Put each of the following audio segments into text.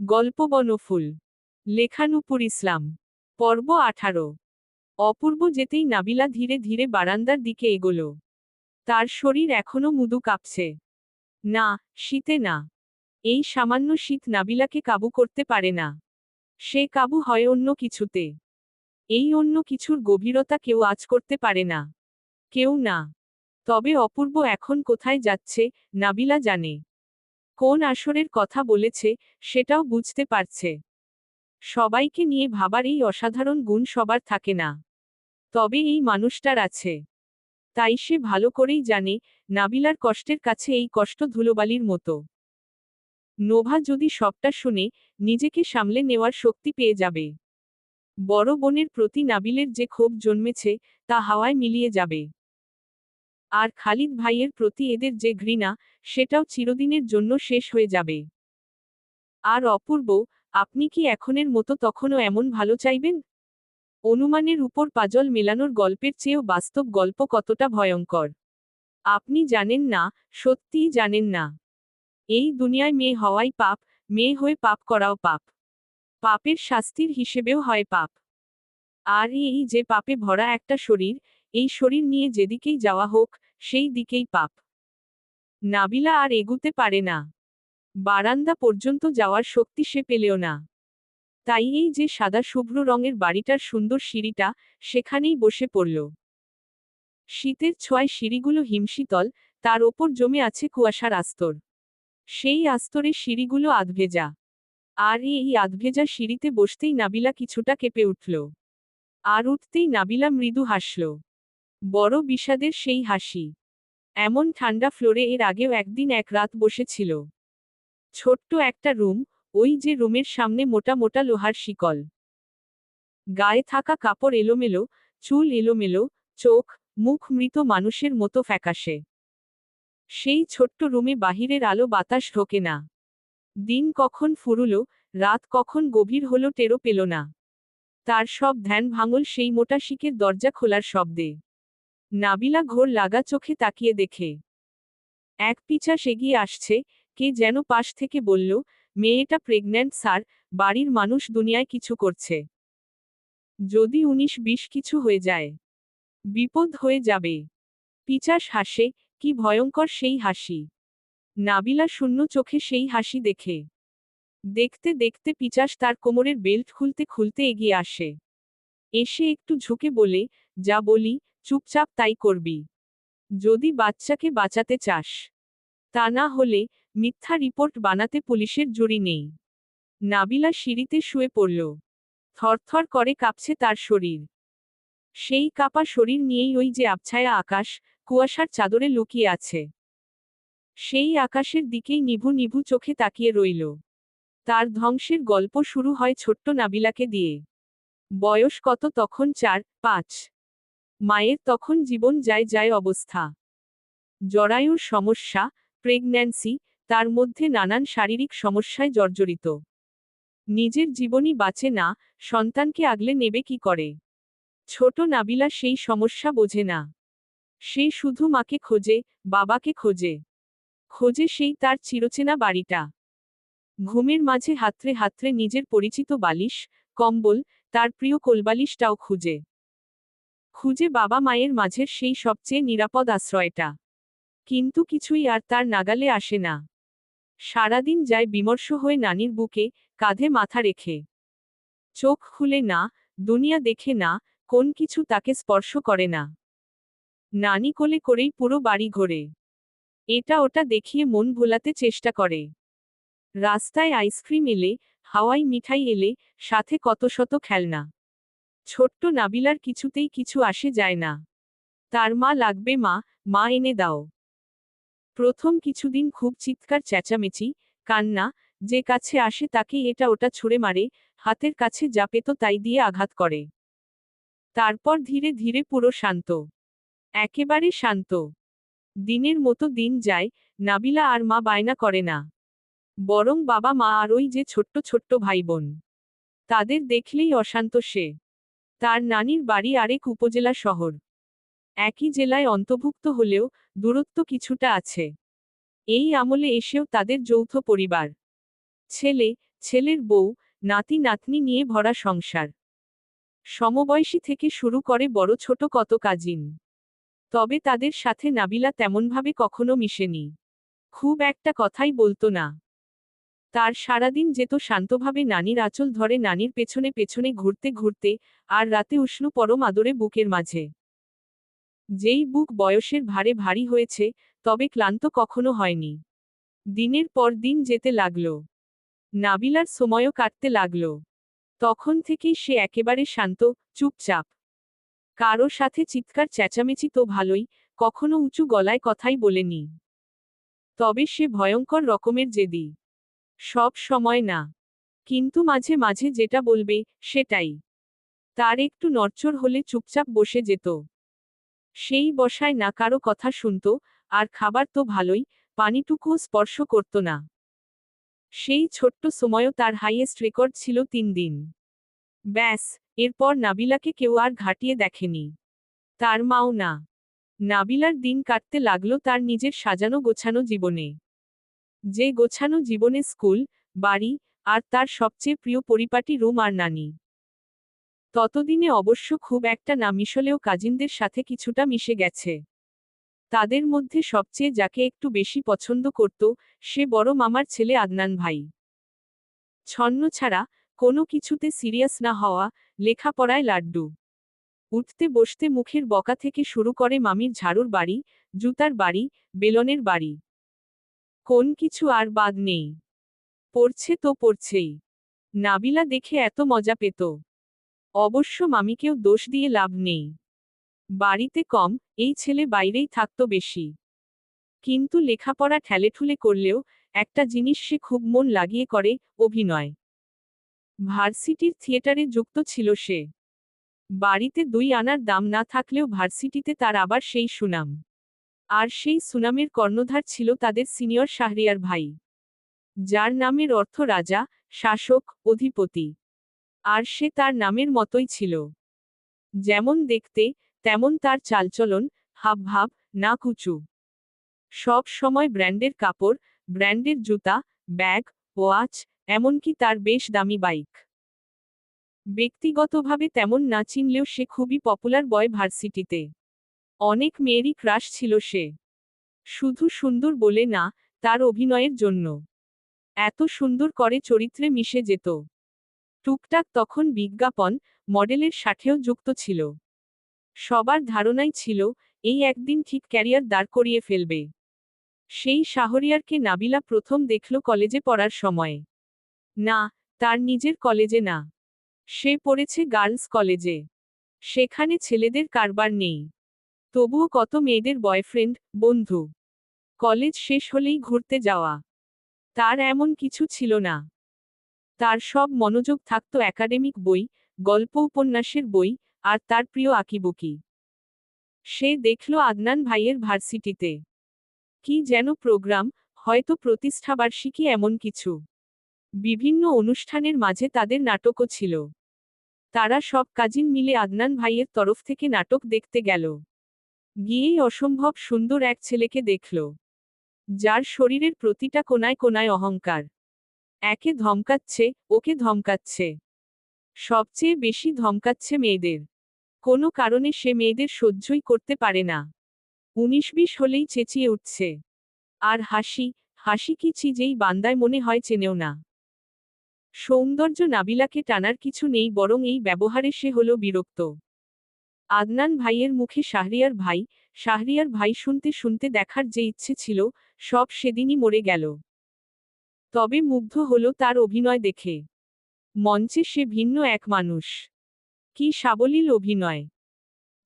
গল্প বনফুল। লেখানুপুর ইসলাম। পর্ব আঠারো। অপূর্ব যেতেই নাবিলা ধীরে ধীরে বারান্দার দিকে এগোল। তার শরীর এখনও মুদু কাঁপছে। না, শীতে না। এই সামান্য শীত নাবিলাকে কাবু করতে পারে না। সে কাবু হয় অন্য কিছুতে। এই অন্য কিছুর গভীরতা কেউ আজ করতে পারে না। কেউ না। তবে অপূর্ব এখন কোথায় যাচ্ছে, নাবিলা জানে। কোন আসরের কথা বলেছে, সেটাও বুঝতে পারছে। সবাইকে নিয়ে ভাবার এই অসাধারণ গুণ সবার থাকে না। তবে এই মানুষটার আছে। তাই সে ভালো করেই জানে, নাবিলার কষ্টের কাছে এই কষ্ট ধুলোবালির মতো। নোভা যদি সবটা শুনে, নিজেকে সামলে নেওয়ার শক্তি পেয়ে যাবে। বড় বোনের প্রতি নাবিলের যে ক্ষোভ জন্মেছে, তা হাওয়ায় মিলিয়ে যাবে। আর খালিদ ভাইয়ের প্রতি এদের যে ঘৃণা, সেটাও চিরদিনের জন্য শেষ হয়ে যাবে। আর অপূর্ব, আপনি কি এখনের মতো তখনও এমন ভালো চাইবেন? অনুমানের উপর পাজল মেলানোর গল্পের চেয়েও বাস্তব গল্প কতটা ভয়ঙ্কর। আপনি জানেন না, সত্যিই জানেন না। এই দুনিয়ায় মেয়ে হওয়াই পাপ, মেয়ে হয়ে পাপ করাও পাপ। পাপের শাস্তির হিসেবেও হয় পাপ। আর এই যে পাপে ভরা একটা শরীর, এই শরীর নিয়ে যেদিকেই যাওয়া হোক সেই দিকেই পাপ। নাবিলা আর এগুতে পারে না। বারান্দা পর্যন্ত যাওয়ার শক্তি সে পেলেও না। তাই এই যে সাদা শুভ্র রঙের বাড়িটার সুন্দর সিঁড়িটা সেখানেই বসে পড়ল। শীতের ছোঁয়ায় সিঁড়িগুলো হিমশীতল, তার ওপর জমে আছে কুয়াশার আস্তর। সেই আস্তরে সিঁড়িগুলো আধভেজা। আর এই আধভেজা সিঁড়িতে বসতেই নাবিলা কিছুটা কেঁপে উঠল। আর উঠতেই নাবিলা মৃদু হাসল। বড় বিষাদের সেই হাসি। এমন ঠান্ডা ফ্লোরে এর আগেও একদিন এক রাত বসেছিল। ছোট্ট একটা রুম, ওই যে রুমের সামনে মোটা মোটা লোহার শিকল। গায়ে থাকা কাপড় এলোমেলো, চুল এলোমেলো, চোখ, মুখ মৃত মানুষের মতো ফ্যাকাশে। সেই ছোট্ট রুমে বাহিরের আলো বাতাস ঢোকে না। দিন কখন ফুরুলো, রাত কখন গভীর হলো টেরো পেল না। তার সব ধ্যান ভাঙল সেই মোটা শিকের দরজা খোলার শব্দে। নাবিলা ঘোর লাগা চোখে তাকিয়ে দেখে। এক পিছাস এগিয়ে আসছে, কে যেন পাশ থেকে বলল, মেয়েটা প্রেগন্যান্ট স্যার, বাড়ির মানুষ দুনিয়ায় কিছু করছে। যদি উনিশ বিশ কিছু হয়ে যায়, বিপদ হয়ে যাবে পিচাস হাসে, কি ভয়ঙ্কর সেই হাসি নাবিলা শূন্য চোখে সেই হাসি দেখে। দেখতে দেখতে পিচাস তার কোমরের বেল্ট খুলতে খুলতে এগিয়ে আসে। এসে একটু ঝুঁকে বলে, যা বলি চুপচাপ তাই করবি। যদি বাচ্চাকে বাঁচাতে চাস, তা না হলে মিথ্যা রিপোর্ট বানাতে পুলিশের জুরি নেই। নাবিলা সিঁড়িতে শুয়ে পড়ল। থরথর করে কাঁপছে তার শরীর। সেই কাপা শরীর নিয়েই ওই যে আবছায়া আকাশ কুয়াশার চাদরে লুকিয়ে আছে। সেই আকাশের দিকেই নিভু নিভু চোখে তাকিয়ে রইল। তার ধ্বংসের গল্প শুরু হয় ছোট্ট নাবিলাকে দিয়ে। বয়স কত তখন? চার, পাঁচ। মায়ের তখন জীবন যায় যায় অবস্থা। জরায়ুর সমস্যা প্রেগন্যান্সি তার মধ্যে নানান শারীরিক সমস্যায় জর্জরিত। নিজের জীবনই বাঁচে না, সন্তানকে আগলে নেবে কি করে? ছোট নাবিলা সেই সমস্যা বোঝে না। সে শুধু মাকে খোঁজে, বাবাকে খোঁজে। খোঁজে সেই তার চিরচেনা বাড়িটা। ঘুমের মাঝে হাতরে হাতরে নিজের পরিচিত বালিশ, কম্বল, তার প্রিয় কোলবালিশটাও খুঁজে। খুঁজে বাবা মায়ের মাঝের সেই সবচেয়ে নিরাপদ আশ্রয়টা। কিন্তু কিছুই আর তার নাগালে আসে না। সারাদিন যায় বিমর্ষ হয়ে নানির বুকে, কাঁধে মাথা রেখে। চোখ খুলে না, দুনিয়া দেখে না, কোন কিছু তাকে স্পর্শ করে না। নানি কোলে করেই পুরো বাড়ি ঘোরে। এটা ওটা দেখিয়ে মন ভোলাতে চেষ্টা করে। রাস্তায় আইসক্রিম এলে হাওয়াই মিঠাই এলে, সাথে কত শত খেলনা। ছোট্ট নাবিলার কিছুতেই কিছু আসে যায় না। তার মা লাগবে মা মা এনে দাও। প্রথম কিছুদিন খুব চিৎকার, চেঁচামেচি, কান্না, যে কাছে আসে তাকে এটা ওটা ছুঁড়ে মারে, হাতের কাছে যা পেত তাই দিয়ে আঘাত করে। তারপর ধীরে ধীরে পুরো শান্ত। একেবারে শান্ত। দিনের মতো দিন যায়, নাবিলা আর মা বায়না করে না। বরং বাবা মা আর ওই যে ছোট্ট ছোট্ট ভাই বোন তাদের দেখলেই অশান্ত সে। তার নানির বাড়ি আরেক উপজেলা শহর। একই জেলায় অন্তর্ভুক্ত হলেও দূরত্ব কিছুটা আছে। এই আমলে এসেও তাদের যৌথ পরিবার। ছেলে, ছেলের বউ, নাতি, নাতনি নিয়ে ভরা সংসার। সমবয়সী থেকে শুরু করে বড় ছোট কত কাজিন। তবে তাদের সাথে নাবিলা তেমনভাবে কখনো মিশেনি। খুব একটা কথাই বলতো না। তার সারাদিন যেত শান্তভাবে নানির আঁচল ধরে নানির পেছনে পেছনে ঘুরতে ঘুরতে, আর রাতে উষ্ণ পরম আদরে বুকের মাঝে। যেই বুক বয়সের ভারে ভারী হয়েছে, তবে ক্লান্ত কখনো হয়নি। দিনের পর দিন যেতে লাগল। নাবিলার সময়ও কাটতে লাগল। তখন থেকেই সে একেবারে শান্ত, চুপচাপ। কারও সাথে চিৎকার চেঁচামেচি তো ভালোই, কখনো উঁচু গলায় কথাই বলেনি। তবে সে ভয়ঙ্কর রকমের জেদি। সব সময় না। কিন্তু মাঝে মাঝে যেটা বলবে, সেটাই। তার একটু নড়চড় হলে চুপচাপ বসে যেত। সেই বসায় না কারও কথা শুনত, আর খাবার তো ভালোই, পানিটুকুও স্পর্শ করত না। সেই ছোট্ট সময়ও তার হাইয়েস্ট রেকর্ড ছিল তিন দিন। ব্যাস, এরপর নাবিলাকে কেউ আর ঘাটিয়ে দেখেনি। তার মাও না। নাবিলার দিন কাটতে লাগল তার নিজের সাজানো গোছানো জীবনে। যে গোছানো জীবনে স্কুল, বাড়ি, আর তার সবচেয়ে প্রিয় পরিপাটি রুম আর নানি। ততদিনে অবশ্য খুব একটা না মিশলেও কাজিনদের সাথে কিছুটা মিশে গেছে। তাদের মধ্যে সবচেয়ে যাকে একটু বেশি পছন্দ করত, সে বড় মামার ছেলে আদনান ভাই। ছন্ন ছাড়া কোনো কিছুতে সিরিয়াস না হওয়া, লেখাপড়ায় লাড্ডু। উঠতে বসতে মুখের বকা থেকে শুরু করে মামির ঝাড়ুর বাড়ি, জুতার বাড়ি, বেলনের বাড়ি। কোন কিছু আর বাদ নেই। পড়ছে তো পড়ছেই। নাবিলা দেখে এত মজা পেত। অবশ্য মামিকেও দোষ দিয়ে লাভ নেই। বাড়িতে কম, এই ছেলে বাইরেই থাকত বেশি। কিন্তু লেখাপড়া ঠেলেঠুলে করলেও একটা জিনিস সে খুব মন লাগিয়ে করে, অভিনয়। ভার্সিটির থিয়েটারে যুক্ত ছিল সে। বাড়িতে দুই আনার দাম না থাকলেও ভার্সিটিতে তার আবার সেই সুনাম। আর সেই সুনামের কর্ণধার ছিল তাদের সিনিয়র শাহরিয়ার ভাই, যার নামের অর্থ রাজা, শাসক, অধিপতি। আর সে তার নামের মতোই ছিল। যেমন দেখতে, তেমন তার চালচলন হাবভাব না কুচু সব সময় ব্র্যান্ডের কাপড়, ব্র্যান্ডের জুতা, ব্যাগ, ওয়াচ, এমনকি তার বেশ দামি বাইক। ব্যক্তিগতভাবে তেমন না চিনলেও সে খুবই পপুলার বয় ভার্সিটিতে। অনেক মেয়েরই ক্রাশ ছিল সে। শুধু সুন্দর বলে না, তার অভিনয়ের জন্য। এত সুন্দর করে চরিত্রে মিশে যেত। টুকটাক তখন বিজ্ঞাপন মডেলের সাথেও যুক্ত ছিল। সবার ধারণাই ছিল, এই একদিন ঠিক ক্যারিয়ার দাঁড় করিয়ে ফেলবে। সেই শাহরিয়ারকে নাবিলা প্রথম দেখল কলেজে পড়ার সময়ে। না, তার নিজের কলেজে না। সে পড়েছে গার্লস কলেজে। সেখানে ছেলেদের কারবার নেই। তবুও কত মেয়েদের বয়ফ্রেন্ড, বন্ধু। কলেজ শেষ হলেই ঘুরতে যাওয়া। তার এমন কিছু ছিল না। তার সব মনোযোগ থাকত একাডেমিক বই, গল্প উপন্যাসের বই, আর তার প্রিয় আঁকিবুকি। সে দেখল আদনান ভাইয়ের ভার্সিটিতে। কি যেন প্রোগ্রাম, হয়তো প্রতিষ্ঠাবার্ষিকী এমন কিছু। বিভিন্ন অনুষ্ঠানের মাঝে তাদের নাটকও ছিল। তারা সব কাজিন মিলে আদনান ভাইয়ের তরফ থেকে নাটক দেখতে গেল। গিয়েই অসম্ভব সুন্দর এক ছেলেকে দেখল, যার শরীরের প্রতিটা কোনায় কোনায় অহংকার। একে ধমকাচ্ছে, ওকে ধমকাচ্ছে। সবচেয়ে বেশি ধমকাচ্ছে মেয়েদের। কোনো কারণে সে মেয়েদের সহ্যই করতে পারে না। উনিশ বিশ হলেই চেঁচিয়ে উঠছে। আর হাসি হাসি কি চিজেই বান্দায় মনে হয় চেনেও না। সৌন্দর্য নাবিলাকে টানার কিছু নেই, বরং এই ব্যবহারে সে হল বিরক্ত। আদনান ভাইয়ের মুখে শাহরিয়ার ভাই শাহরিয়ার ভাই শুনতে শুনতে দেখার যে ইচ্ছে ছিল, সব সেদিনই মরে গেল। তবে মুগ্ধ হল তার অভিনয় দেখে। মঞ্চে সে ভিন্ন এক মানুষ। কি সাবলীল অভিনয়।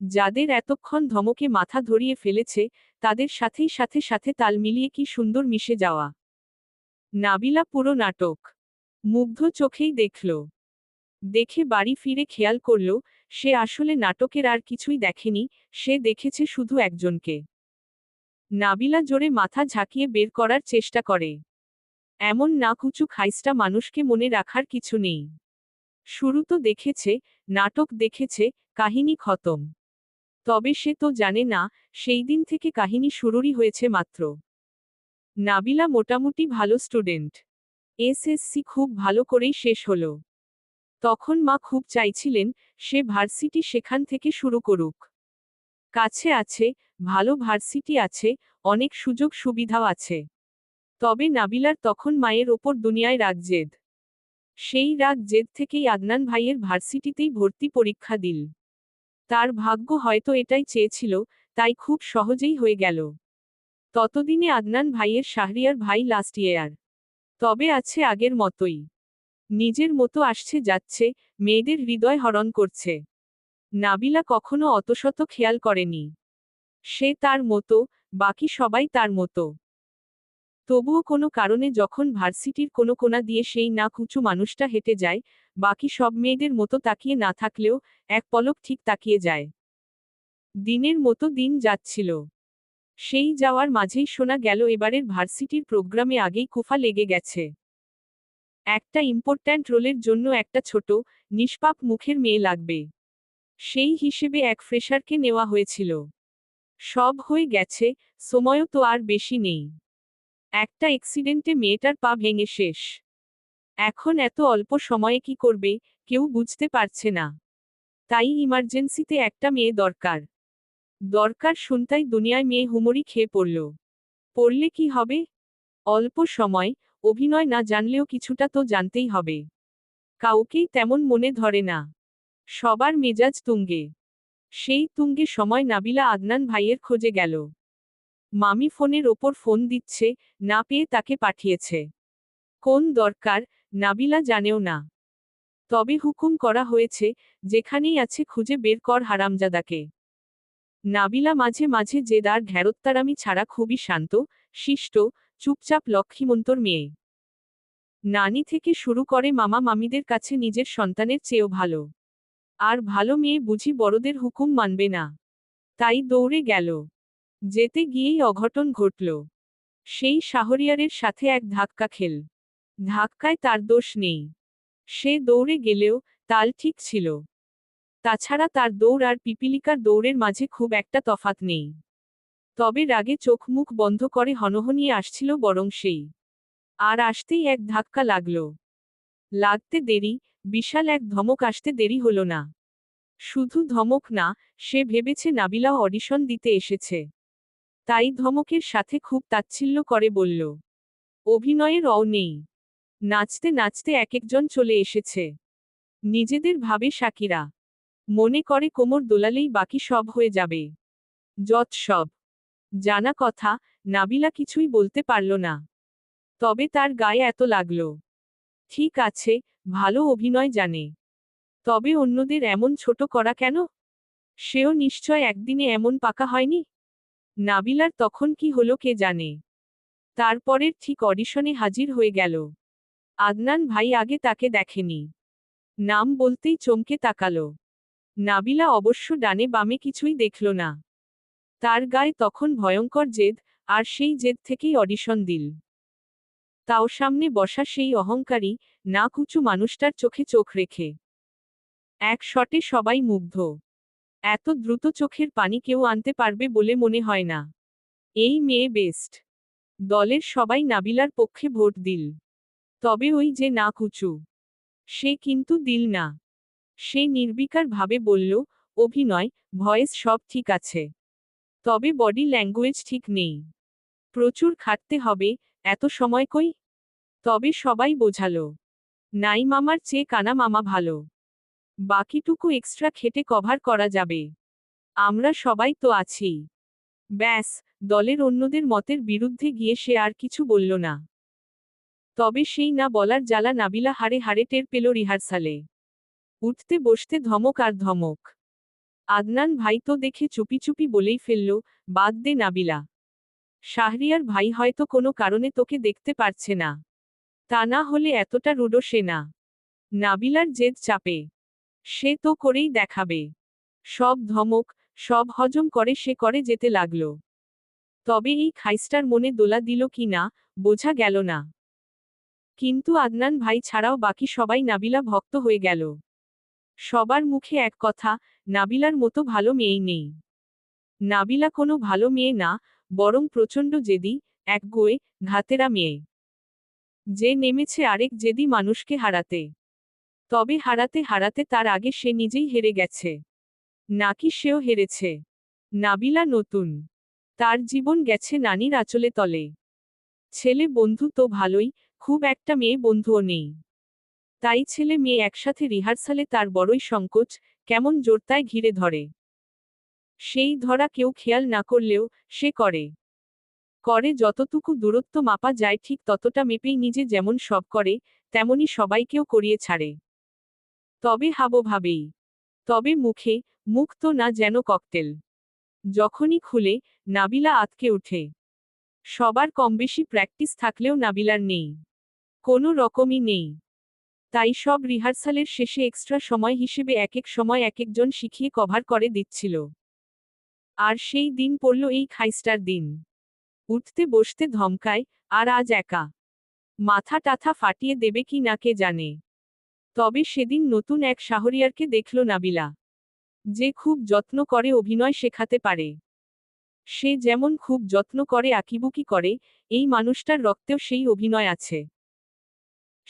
যাদের এতক্ষণ ধমকে মাথা ধরিয়ে ফেলেছে, তাদের সাথেই সাথে সাথে তাল মিলিয়ে কি সুন্দর মিশে যাওয়া। নাবিলা পুরো নাটক। মুগ্ধ চোখেই দেখল। দেখে বাড়ি ফিরে খেয়াল করল সে আসলে নাটকের আর কিছুই দেখেনি, সে দেখেছে শুধু একজনকে। নাবিলা জোরে মাথা ঝাঁকিয়ে বের করার চেষ্টা করে। এমন না কুচু খাইস্টা মানুষকে মনে রাখার কিছু নেই। শুরু তো দেখেছে, নাটক দেখেছে, কাহিনী খতম। তবে সে তো জানে না, সেই দিন থেকে কাহিনী শুরুরই হয়েছে মাত্র। নাবিলা মোটামুটি ভালো স্টুডেন্ট। এসএসসি খুব ভালো করেই শেষ হলো। তখন মা খুব চাইছিলেন সে ভার্সিটি সেখান থেকে শুরু করুক। কাছে আছে, ভালো ভার্সিটি আছে, অনেক সুযোগ সুবিধাও আছে। তবে নাবিলার তখন মায়ের ওপর দুনিয়ায় রাগ জেদ। সেই রাগ জেদ থেকেই আদনান ভাইয়ের ভার্সিটিতেই ভর্তি পরীক্ষা দিল। তার ভাগ্য হয়তো এটাই চেয়েছিল, তাই খুব সহজেই হয়ে গেল। ততদিনে আদনান ভাইয়ের শাহরিয়ার ভাই লাস্ট ইয়ার। তবে আছে আগের মতোই। নিজের মতো আসছে যাচ্ছে, মেয়েদের হৃদয় হরণ করছে। নাবিলা কখনো অতশত খেয়াল করেনি। সে তার মতো, বাকি সবাই তার মতো। তবুও কোনো কারণে যখন ভার্সিটির কোনো কোনা দিয়ে সেই না কুচু মানুষটা হেঁটে যায়, বাকি সব মেয়েদের মতো তাকিয়ে না থাকলেও, এক পলক ঠিক তাকিয়ে যায়। দিনের মতো দিন যাচ্ছিল। সেই যাওয়ার মাঝেই শোনা গেল এবারের ভার্সিটির প্রোগ্রামে আগেই কুফা লেগে গেছে। একটা ইম্পর্ট্যান্ট রোলের জন্য একটা ছোট, নিষ্পাপ মুখের মেয়ে লাগবে। সেই হিসেবে এক ফ্রেশারকে নেওয়া হয়েছিল। সব হয়ে গেছে, সময়ও তো আর বেশি নেই। একটা অ্যাক্সিডেন্টে মেয়েটার পা ভেঙে শেষ। এখন এত অল্প সময়ে কি করবে, কেউ বুঝতে পারছে না। তাই ইমার্জেন্সিতে একটা মেয়ে দরকার। দরকার শুনতাই দুনিয়ায় মেয়ে হুমড়ি খেয়ে পড়ল। পড়লে কি হবে? অল্প সময় অভিনয় না জানলেও কিছুটা তো জানতেই হবে। কাউকেই তেমন মনে ধরে না। সবার মেজাজ তুঙ্গে। সেই তুঙ্গে সময় নাবিলা আদনান ভাইয়ের খোঁজে গেল। মামি ফোনের ওপর ফোন দিচ্ছে, না পেয়ে তাকে পাঠিয়েছে। কোন দরকার, নাবিলা জানেও না। তবে হুকুম করা হয়েছে, যেখানেই আছে খুঁজে বের কর হারামজাদাকে। নাবিলা মাঝে মাঝে জেদার ঘ্যারত্তারামি ছাড়া খুবই শান্ত, শিষ্ট চুপচাপ লক্ষ্মীমন্তর মেয়ে। নানি থেকে শুরু করে মামা মামিদের কাছে নিজের সন্তানের চেয়েও ভালো। আর ভালো মেয়ে বুঝি বড়দের হুকুম মানবে না। তাই দৌড়ে গেল। যেতে গিয়েই অঘটন ঘটল। সেই শাহরিয়ারের সাথে এক ধাক্কা খেল। ধাক্কায় তার দোষ নেই। সে দৌড়ে গেলেও তাল ঠিক ছিল। তাছাড়া তার দৌড় আর পিপিলিকার দৌড়ের মাঝে খুব একটা তফাত নেই। তবে রাগে চোখ মুখ বন্ধ করে হনহনিয়ে আসছিল বরং সেই। আর আসতেই এক ধাক্কা লাগল। লাগতে দেরি, বিশাল এক ধমক আসতে দেরি হল না। শুধু ধমক না, সে ভেবেছে নাবিলা অডিশন দিতে এসেছে। তাই ধমকের সাথে খুব তাচ্ছিল্য করে বলল, অভিনয়ের অও নেই। নাচতে নাচতে এক একজন চলে এসেছে। নিজেদের ভাবে সাকিরা। মনে করে কোমর দোলালেই বাকি সব হয়ে যাবে। যত সব জানা কথা, নাবিলা কিছুই বলতে পারল না। তবে তার গায়ে এত লাগল। ঠিক আছে, ভালো অভিনয় জানে। তবে অন্যদের এমন ছোট করা কেন? সেও নিশ্চয় একদিনে এমন পাকা হয়নি? নাবিলার তখন কি হলো কে জানে? তারপরের ঠিক অডিশনে হাজির হয়ে গেল। আদনান ভাই আগে তাকে দেখেনি। নাম বলতেই চমকে তাকালো। নাবিলা অবশ্য ডানে বামে কিছুই দেখল না। তার গায়ে তখন ভয়ঙ্কর জেদ, আর সেই জেদ থেকেই অডিশন দিল। তাও সামনে বসা সেই অহংকারী, না কুচু মানুষটার চোখে চোখ রেখে। এক শটে সবাই মুগ্ধ। এত দ্রুত চোখের পানি কেউ আনতে পারবে বলে মনে হয় না। এই মেয়ে বেস্ট। দলের সবাই নাবিলার পক্ষে ভোট দিল। তবে ওই যে না কুচু। সে কিন্তু দিল না। সে নির্বিকার ভাবে বলল, অভিনয়, ভয়েস সব ঠিক আছে। তবে বডি ল্যাঙ্গুয়েজ ঠিক নেই। প্রচুর খাটতে হবে, এত সময় কই? তবে সবাই বোঝালো। নাই মামার চেয়ে কানা মামা ভালো। বাকিটুকু এক্সট্রা খেটে কভার করা যাবে। আমরা সবাই তো আছি। ব্যাস, দলের অন্যদের মতের বিরুদ্ধে গিয়ে সে আর কিছু বলল না। তবে সেই না বলার জ্বালা নাবিলা হারে হারে টের পেল রিহার্সালে। উঠতে বসতে ধমক আর ধমক। আদনান ভাই তো দেখে চুপি চুপি বলেই ফেলল, বাদ দে নাবিলা। শাহরিয়ার ভাই হয়তো কোনো কারণে তোকে দেখতে পারছে না। তা না হলে এতটা রুডো সে না। নাবিলার জেদ চাপে। সে তো করেই দেখাবে। সব ধমক, সব হজম করে সে করে যেতে লাগল। তবে এই খাইস্টার মনে দোলা দিল কি না, বোঝা গেল না। কিন্তু আদনান ভাই ছাড়াও বাকি সবাই নাবিলা ভক্ত হয়ে গেল। সবার মুখে এক কথা নাবিলার মতো ভালো মেয়েই নেই। নাবিলা কোনো ভালো মেয়ে না, বরং প্রচণ্ড জেদি, এক গোয়ে, ঘাতেরা মেয়ে। যে নেমেছে আরেক জেদি মানুষকে হারাতে। তবে হারাতে হারাতে তার আগে সে নিজেই হেরে গেছে। নাকি সেও হেরেছে? নাবিলা নতুন। তার জীবন গেছে নানির আঁচলে তলে। ছেলে বন্ধু তো ভালোই, খুব একটা মেয়ে বন্ধুও নেই। তাই ছেলে মেয়ে একসাথে রিহার্সালে তার বড়ই সংকোচ কেমন জোরতায় ঘিরে ধরে। সেই ধরা কেউ খেয়াল না করলেও সে করে। করে যতটুকু দূরত্ব মাপা যায় ঠিক ততটা মেপেই নিজে যেমন সব করে, তেমনি সবাইকেও করিয়ে ছাড়ে। তবে হাবভাবেই তবে মুখে, মুখ তো না যেন ককটেল। যখনই খুলে, নাবিলা আতকে উঠে সবার কমবেশি প্র্যাকটিস থাকলেও নাবিলার নেই। কোনো রকমই নেই। তাই সব রিহার্সালের শেষে এক্সট্রা সময় হিসেবে এক এক সময় এক একজন শিখিয়ে কভার করে দিচ্ছিল। আর সেই দিন পড়ল এই খাইস্টার দিন। উঠতে বসতে ধমকায়, আর আজ একা? মাথা টাথা ফাটিয়ে দেবে কি না কে জানে? তবে সেদিন নতুন এক শাহরিয়ারকে দেখল নাবিলা। যে খুব যত্ন করে অভিনয় শেখাতে পারে। সে যেমন খুব যত্ন করে আঁকিবুকি করে, এই মানুষটার রক্তেও সেই অভিনয় আছে।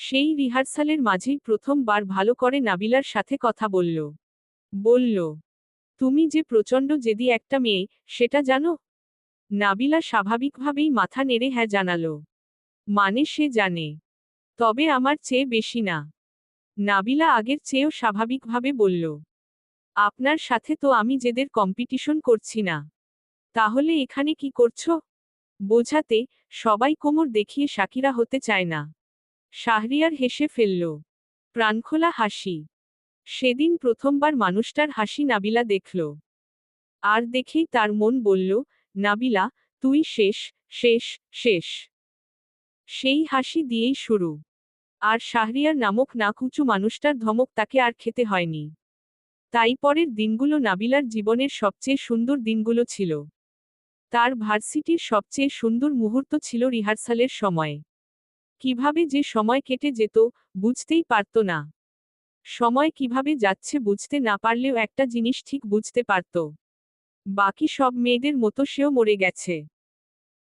সেই রিহার্সালের মাঝেই প্রথমবার ভালো করে নাবিলার সাথে কথা বলল। বলল, তুমি যে প্রচণ্ড যেদি একটা মেয়ে, সেটা জানো? নাবিলা স্বাভাবিকভাবেই মাথা নেড়ে হ্যাঁ জানালো। মানে সে জানে। তবে আমার চেয়ে বেশি না। নাবিলা আগের চেয়েও স্বাভাবিকভাবে বলল, আপনার সাথে তো আমি যেদের কম্পিটিশন করছি না। তাহলে এখানে কি করছ? বোঝাতে সবাই কোমর দেখিয়ে সাকিরা হতে চায় না। শাহরিয়ার হেসে ফেলল, প্রাণখোলা হাসি। সেদিন প্রথমবার মানুষটার হাসি নাবিলা দেখল। আর দেখেই তার মন বলল, নাবিলা, তুই শেষ শেষ শেষ। সেই হাসি দিয়েই শুরু। আর শাহরিয়ার নামক নাকুচু মানুষটার ধমক তাকে আর খেতে হয়নি। তাই পরের দিনগুলো নাবিলার জীবনের সবচেয়ে সুন্দর দিনগুলো ছিল। তার ভার্সিটির সবচেয়ে সুন্দর মুহূর্ত ছিল রিহার্সালের সময়। কীভাবে যে সময় কেটে যেত, বুঝতেই পারত না। সময় কীভাবে যাচ্ছে বুঝতে না পারলেও একটা জিনিস ঠিক বুঝতে পারত। বাকি সব মেয়েদের মতো সেও মরে গেছে।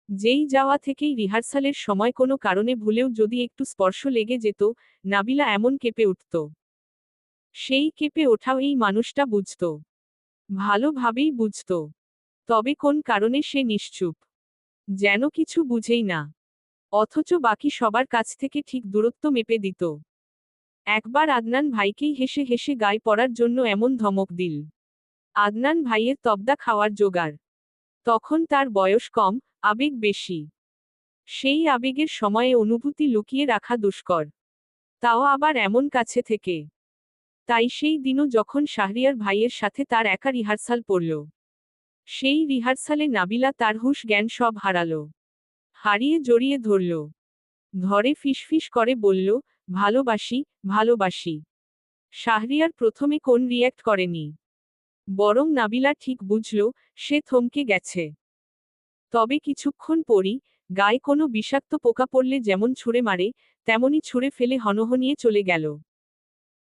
যেই যাওয়া থেকেই রিহার্সালের সময় কোনো কারণে ভুলেও যদি একটু স্পর্শ লেগে যেত, নাবিলা এমন কেঁপে উঠত। সেই কেঁপে ওঠাও এই মানুষটা বুঝত। ভালোভাবেই বুঝত। তবে কোন কারণে সে নিশ্চুপ? যেন কিছু বুঝেই না। অথচ বাকি সবার কাছ থেকে ঠিক দূরত্ব মেপে দিত। একবার আদনান ভাইকেই হেসে হেসে গায়ে পড়ার জন্য এমন ধমক দিল। আদনান ভাইয়ের তবদা খাওয়ার জোগাড়। তখন তার বয়স কম, আবেগ বেশি। সেই আবেগের সময়ে অনুভূতি লুকিয়ে রাখা দুষ্কর। তাও আবার এমন কাছে থেকে। তাই সেই দিনও যখন শাহরিয়ার ভাইয়ের সাথে তার একা রিহার্সাল পড়ল। সেই রিহার্সালে নাবিলা তার হুশ জ্ঞান সব হারালো। হারিয়ে জড়িয়ে ধরল। ধরে ফিসফিস করে বলল, ভালোবাসি ভালোবাসি। শাহরিয়ার প্রথমে কোন রিয়্যাক্ট করেনি? বরং নাবিলা ঠিক বুঝল, সে থমকে গেছে। তবে কিছুক্ষণ পরই গায়ে কোনো বিষাক্ত পোকা পড়লে যেমন ছুঁড়ে মারে, তেমনি ছুঁড়ে ফেলে হনহনিয়ে চলে গেল।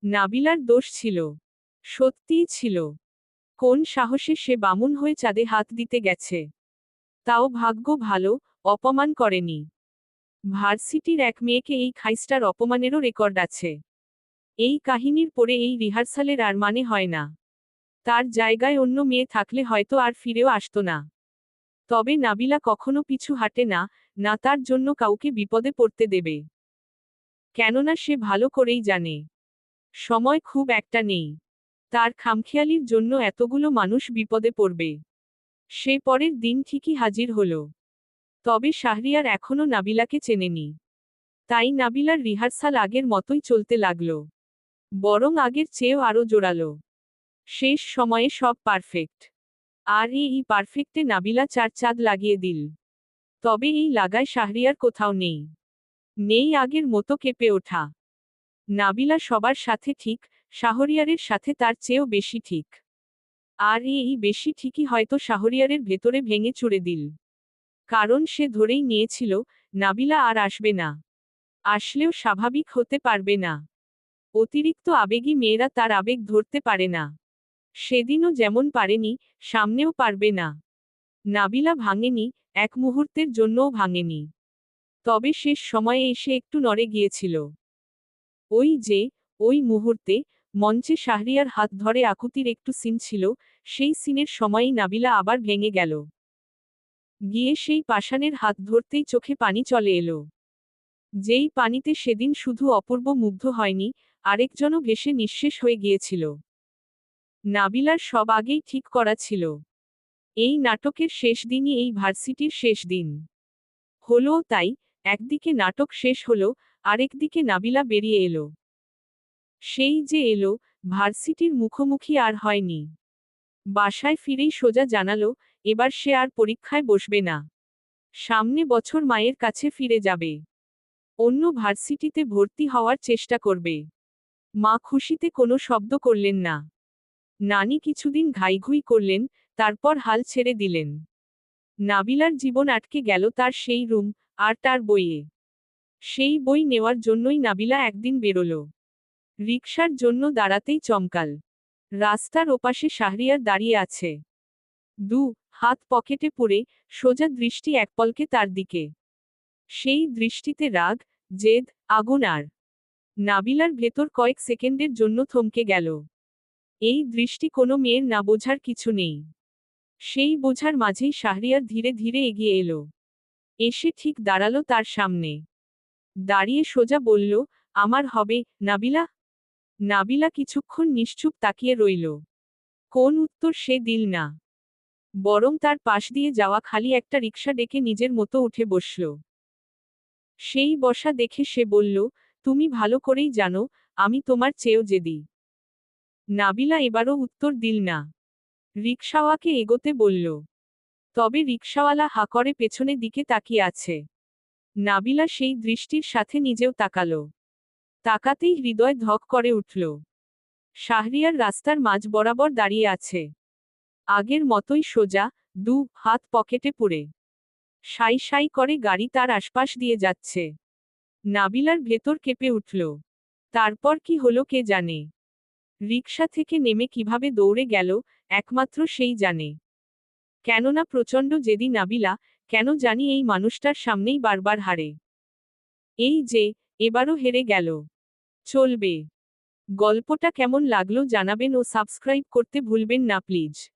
নাবিলার দোষ ছিল। সত্যিই ছিল। কোন সাহসে সে বামুন হয়ে চাঁদে হাত দিতে গেছে? তাও ভাগ্য ভালো অপমান করেনি। ভার্সিটির এক মেয়েকে এই খাইস্টার অপমানেরও রেকর্ড আছে। এই কাহিনীর পরে এই রিহার্সালের আর মানে হয় না। তার জায়গায় অন্য মেয়ে থাকলে হয়তো আর ফিরেও আসতো না। তবে নাবিলা কখনো পিছু হাঁটে না না তার জন্য কাউকে বিপদে পড়তে দেবে। কেননা সে ভালো করেই জানে। সময় খুব একটা নেই। তার খামখেয়ালির জন্য এতগুলো মানুষ বিপদে পড়বে। সে পরের দিন ঠিকই হাজির হল। তবে শাহরিয়ার এখনও নাবিলাকে চেনেনি। তাই নাবিলার রিহার্সাল আগের মতোই চলতে লাগল। বরং আগের চেয়েও আরও জোরালো। শেষ সময়ে সব পারফেক্ট। আর এই পারফেক্টে নাবিলা চার চাঁদ লাগিয়ে দিল। তবে এই লাগায় শাহরিয়ার কোথাও নেই। নেই আগের মতো কেঁপে ওঠা। নাবিলা সবার সাথে ঠিক, শাহরিয়ারের সাথে তার চেয়েও বেশি ঠিক। আর এই বেশি ঠিকই হয়তো শাহরিয়ারের ভেতরে ভেঙে চুড়ে দিল। কারণ সে ধরেই নিয়েছিল, নাবিলা আর আসবে না। আসলেও স্বাভাবিক হতে পারবে না। অতিরিক্ত আবেগী মেয়েরা তার আবেগ ধরতে পারে না। সেদিনও যেমন পারেনি, সামনেও পারবে না। নাবিলা ভাঙেনি, এক মুহূর্তের জন্যও ভাঙেনি। তবে শেষ সময়ে এসে একটু নড়ে গিয়েছিল। ওই যে, ওই মুহূর্তে, মঞ্চে শাহরিয়ার হাত ধরে আকুতির একটু সিন ছিল, সেই সিনের সময়ই নাবিলা আবার ভেঙে গেল। গিয়ে সেই পাষাণের হাত ধরতেই চোখে পানি চলে এলো। যেই পানিতে সেদিন শুধু অপূর্ব মুগ্ধ হয়নি, আরেকজনও ভেসে নিঃশেষ হয়ে গিয়েছিল। নাবিলার সব আগেই ঠিক করা ছিল। এই নাটকের শেষ দিনই এই ভার্সিটির শেষ দিন। হলো তাই, একদিকে নাটক শেষ হলো, আরেকদিকে নাবিলা বেরিয়ে এলো। সেই যে এলো, ভার্সিটির মুখোমুখি আর হয়নি। বাসায় ফিরেই সোজা জানালো এবার সে আর পরীক্ষায় বসবে না। সামনে বছর মায়ের কাছে ফিরে যাবে। অন্য ভার্সিটিতে ভর্তি হওয়ার চেষ্টা করবে। মা খুশিতে কোনো শব্দ করলেন না। নানি কিছুদিন ঘাইঘুই করলেন, তারপর হাল ছেড়ে দিলেন। নাবিলার জীবন আটকে গেল তার সেই রুম আর তার বইয়ে। সেই বই নেওয়ার জন্যই নাবিলা একদিন বেরোল। রিকশার জন্য দাঁড়াতেই চমকাল। রাস্তার ওপাশে শাহরিয়ার দাঁড়িয়ে আছে। দু, হাত পকেটে পড়ে সোজা দৃষ্টি এক পলকে তার দিকে। সেই দৃষ্টিতে রাগ, জেদ, আগুন আর নাবিলার ভেতর কয়েক সেকেন্ডের জন্য থমকে গেল। এই দৃষ্টি কোনো মেয়ের না বোঝার কিছু নেই। সেই বোঝার মাঝেই শাহরিয়ার ধীরে ধীরে এগিয়ে এলো। এসে ঠিক দাঁড়াল তার সামনে। দাঁড়িয়ে সোজা বলল, আমার হবে, নাবিলা? নাবিলা কিছুক্ষণ নিশ্চুপ তাকিয়ে রইল। কোন উত্তর সে দিল না। বরং তার পাশ দিয়ে যাওয়া খালি একটা রিক্সা ডেকে নিজের মতো উঠে বসল। সেই বসা দেখে সে বলল, তুমি ভালো করেই জানো, আমি তোমার চেয়েও জেদি। নাবিলা এবারও উত্তর দিল না। রিক্সাওয়াকে এগোতে বলল, তবে রিক্সাওয়ালা হা করে পেছনে দিকে তাকিয়ে আছে। নাবিলা সেই দৃষ্টির সাথে নিজেও তাকালো। তাকাতেই হৃদয় ধক করে উঠল। শাহরিয়ার রাস্তার মাঝ বরাবর দাঁড়িয়ে আছে। আগের মতোই সোজা, দু, হাত পকেটে পুড়ে। সাই সাই করে গাড়ি তার আশপাশ দিয়ে যাচ্ছে। নাবিলার ভেতর কেঁপে উঠল। তারপর কি হলো কে জানে? রিকশা থেকে নেমে কীভাবে দৌড়ে গেল, একমাত্র সেই জানে। কেননা প্রচণ্ড যেদি নাবিলা, কেন জানি এই মানুষটার সামনেই বারবার হারে। এই যে, এবারও হেরে গেল। চলবে। গল্পটা কেমন লাগল জানাবেন ও সাবস্ক্রাইব করতে ভুলবেন না প্লিজ।